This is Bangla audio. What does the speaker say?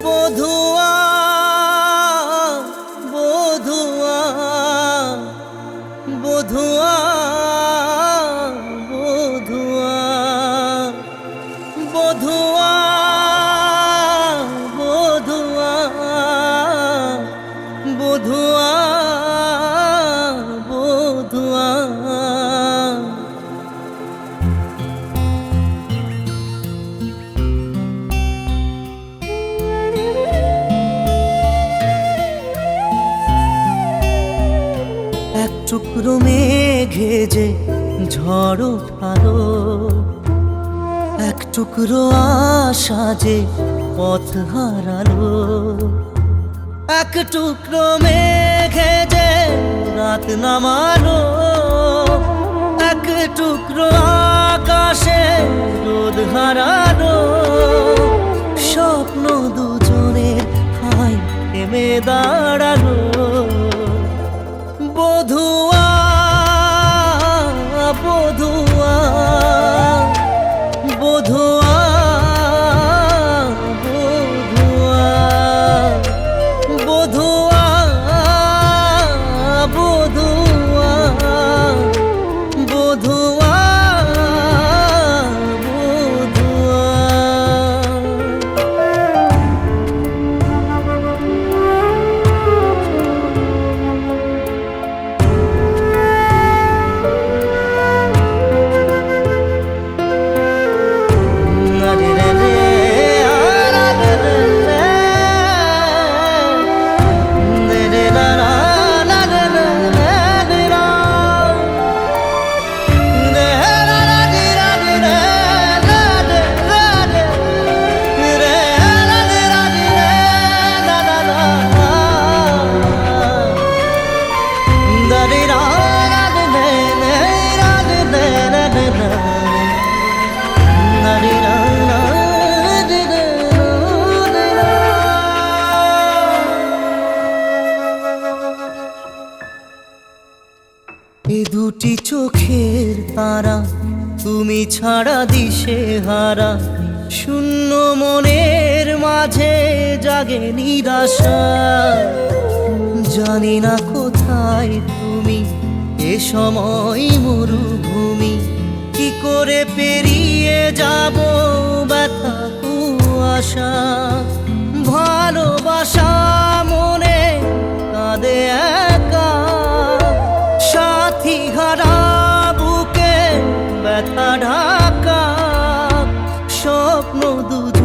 বধুয়া বধুয়া বধুয়া বধুয়া বধুয়া বধুয়া বধুয়া টুকরো মেঘে যে ঝড় উঠালো এক টুকরো আশা যে পথ হারালো, এক টুকরো মেঘে যে রাত নামালো, এক টুকরো আকাশে রোদ হারালো। স্বপ্ন দুজনের হাই দাঁড়াল চোখের তারা, তুমি ছাড়া দিশে হারা। শূন্য মনের মাঝে জাগে নিরাশা। জানি না কোথায় তুমি, এ সময় মরুভূমি। কি করে পেরিয়ে যাব ব্যথা কুয়াশা? ভালোবাসা স্বপ্ন দুধ